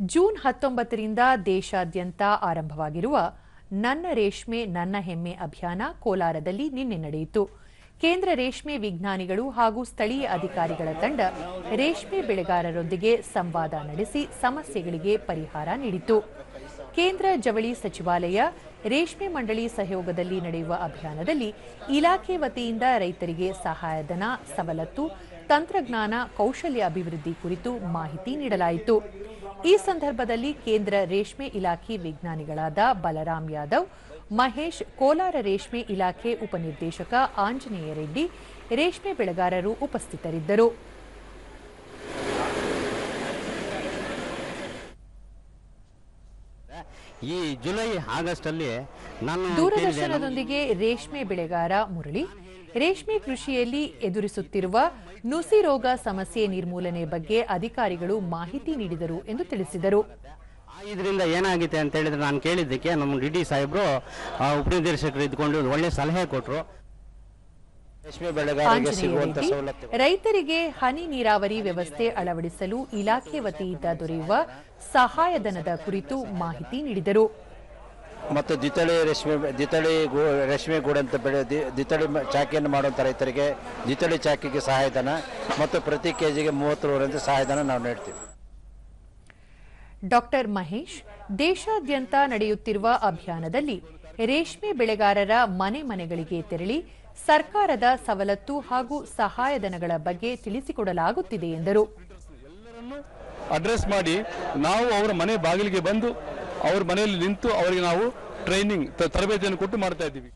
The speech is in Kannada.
ಜೂನ್ ಹತ್ತೊಂಬತ್ತರಿಂದ ದೇಶಾದ್ಯಂತ ಆರಂಭವಾಗಿರುವ ನನ್ನ ರೇಷ್ಮೆ, ನನ್ನ ಹೆಮ್ಮೆ ಅಭಿಯಾನ ಕೋಲಾರದಲ್ಲಿ ನಿನ್ನೆ ನಡೆಯಿತು. ಕೇಂದ್ರ ರೇಷ್ಮೆ ವಿಜ್ಞಾನಿಗಳು ಹಾಗೂ ಸ್ಥಳೀಯ ಅಧಿಕಾರಿಗಳ ತಂಡ ರೇಷ್ಮೆ ಬೆಳೆಗಾರರೊಂದಿಗೆ ಸಂವಾದ ನಡೆಸಿ ಸಮಸ್ಯೆಗಳಿಗೆ ಪರಿಹಾರ ನೀಡಿತು ಕೇಂದ್ರ ಜವಳಿ ಸಚಿವಾಲಯ, ರೇಷ್ಮೆ ಮಂಡಳಿ ಸಹಯೋಗದಲ್ಲಿ ನಡೆಯುವ ಅಭಿಯಾನದಲ್ಲಿ ಇಲಾಖೆ ವತಿಯಿಂದ ರೈತರಿಗೆ ಸಹಾಯಧನ, ಸವಲತ್ತು, ತಂತ್ರಜ್ಞಾನ, ಕೌಶಲ್ಯ ಅಭಿವೃದ್ಧಿ ಕುರಿತು ಮಾಹಿತಿ ನೀಡಲಾಯಿತು. ಈ ಸಂದರ್ಭದಲ್ಲಿ ಕೇಂದ್ರ ರೇಷ್ಮೆ ಇಲಾಖೆ ವಿಜ್ಞಾನಿಗಳಾದ ಬಲರಾಮ್ ಯಾದವ್, ಮಹೇಶ್ ಕೋಲಾರ ರೇಷ್ಮೆ ಇಲಾಖೆ ಉಪನಿರ್ದೇಶಕ ಆಂಜನೇಯ ರೆಡ್ಡಿ, ರೇಷ್ಮೆ ಬೆಳೆಗಾರರು ಉಪಸ್ಥಿತರಿದ್ದರು. ಈ ಜುಲೈ ಆಗಸ್ಟ್ ಅಲ್ಲಿ ದೂರದರ್ಶನದೊಂದಿಗೆ ರೇಷ್ಮೆ ಬೆಳೆಗಾರ ಮುರಳಿ. ರೇಷ್ಮೆ ಕೃಷಿಯಲ್ಲಿ ಎದುರಿಸುತ್ತಿರುವ ನುಸಿ ರೋಗ ಸಮಸ್ಯೆ ನಿರ್ಮೂಲನೆ ಬಗ್ಗೆ ಅಧಿಕಾರಿಗಳು ಮಾಹಿತಿ ನೀಡಿದರು ಎಂದು ತಿಳಿಸಿದರು. ಇದರಿಂದ ಏನಾಗಿದೆ ಅಂತ ಹೇಳಿದ್ರೆ ನಾನು ಕೇಳಿದ್ದಕ್ಕೆ ನಮ್ಮ ಡಿ ಡಿ ಸಾಹೇಬರು ಉಪನಿರ್ದೇಶಕರು ಇದ್ಕೊಂಡು ಒಳ್ಳೆ ಸಲಹೆ ಕೊಟ್ಟರು ರೈತರಿಗೆ ಹನಿ ನೀರಾವರಿ ವ್ಯವಸ್ಥೆ ಅಳವಡಿಸಲು ಇಲಾಖೆ ವತಿಯಿಂದ ದೊರೆಯುವ ಸಹಾಯಧನದ ಕುರಿತು ಮಾಹಿತಿ ನೀಡಿದರು. ಮತ್ತು ದಿತಳಿ ರೇಷ್ಮೆ ದಿತಳಿ ಗೂ ರೇಷ್ಮೆ ಗೂಡಂತ ಬೆಳೆ ದಿತಳಿ ಚಾಕಿಯನ್ನು ಮಾಡುವಂಥ ರೈತರಿಗೆ ದಿತಳಿ ಚಾಕಿಗೆ ಸಹಾಯಧನ ಮತ್ತು ಪ್ರತಿ ಕೆ ಜಿಗೆ ಮೂವತ್ತು ರೂಪಾಯಿ ಸಹಾಯಧನ ನಾವು ನೀಡ್ತೀವಿ. ಡಾಕ್ಟರ್ ಮಹೇಶ್ ದೇಶಾದ್ಯಂತ ನಡೆಯುತ್ತಿರುವ ಅಭಿಯಾನದಲ್ಲಿ ರೇಷ್ಮೆ ಬೆಳೆಗಾರರ ಮನೆ ಮನೆಗಳಿಗೆ ತೆರಳಿ ಸರ್ಕಾರದ ಸವಲತ್ತು ಹಾಗೂ ಸಹಾಯಧನಗಳ ಬಗ್ಗೆ ತಿಳಿಸಿಕೊಡಲಾಗುತ್ತಿದೆ ಎಂದರು. ಅಡ್ರೆಸ್ ಮಾಡಿ ನಾವು ಅವರ ಮನೆ ಬಾಗಿಲಿಗೆ ಬಂದು ಅವ್ರ ಮನೆಯಲ್ಲಿ ನಿಂತು ಅವರಿಗೆ ನಾವು ಟ್ರೈನಿಂಗ್ ತರಬೇತಿಯನ್ನು ಕೊಟ್ಟು ಮಾಡ್ತಾ ಇದ್ದೀವಿ.